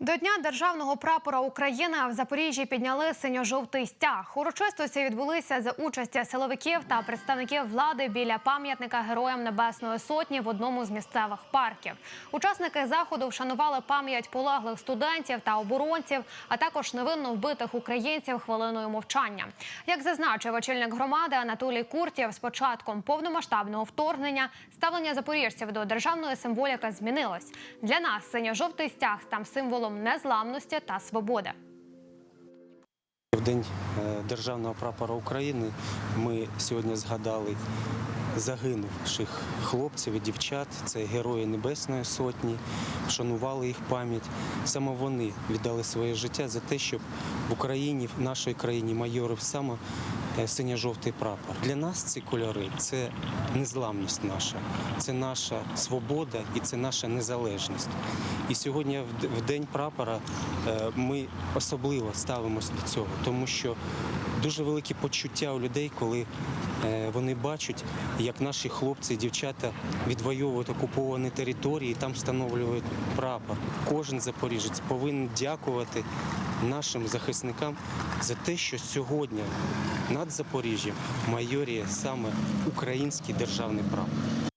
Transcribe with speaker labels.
Speaker 1: До Дня державного прапора України в Запоріжжі підняли синьо-жовтий стяг. Урочистості відбулися за участі силовиків та представників влади біля пам'ятника Героям Небесної Сотні в одному з місцевих парків. Учасники заходу вшанували пам'ять полеглих студентів та оборонців, а також невинно вбитих українців хвилиною мовчання. Як зазначив очільник громади Анатолій Куртєв, з початком повномасштабного вторгнення ставлення запоріжців до державної символіки змінилось. Для нас синьо-жовтий стяг став символом незламності та свободи.
Speaker 2: В День е, Державного прапора України ми сьогодні згадали загинувших хлопців і дівчат. Це герої Небесної Сотні, вшанували їх пам'ять. Саме вони віддали своє життя за те, щоб в Україні, в нашій країні майорив саме синьо-жовтий прапор. Для нас ці кольори це незламність наша, це наша свобода і це наша незалежність. І сьогодні, в день прапора, е, ми особливо ставимося до цього, тому що дуже великі почуття у людей, коли е, вони бачать, як наші хлопці і дівчата відвоюють окуповані території, і там встановлюють прапор. Кожен запоріжець повинен дякувати нашим захисникам за те, що сьогодні над Запоріжжям майоріє саме український державний прапор.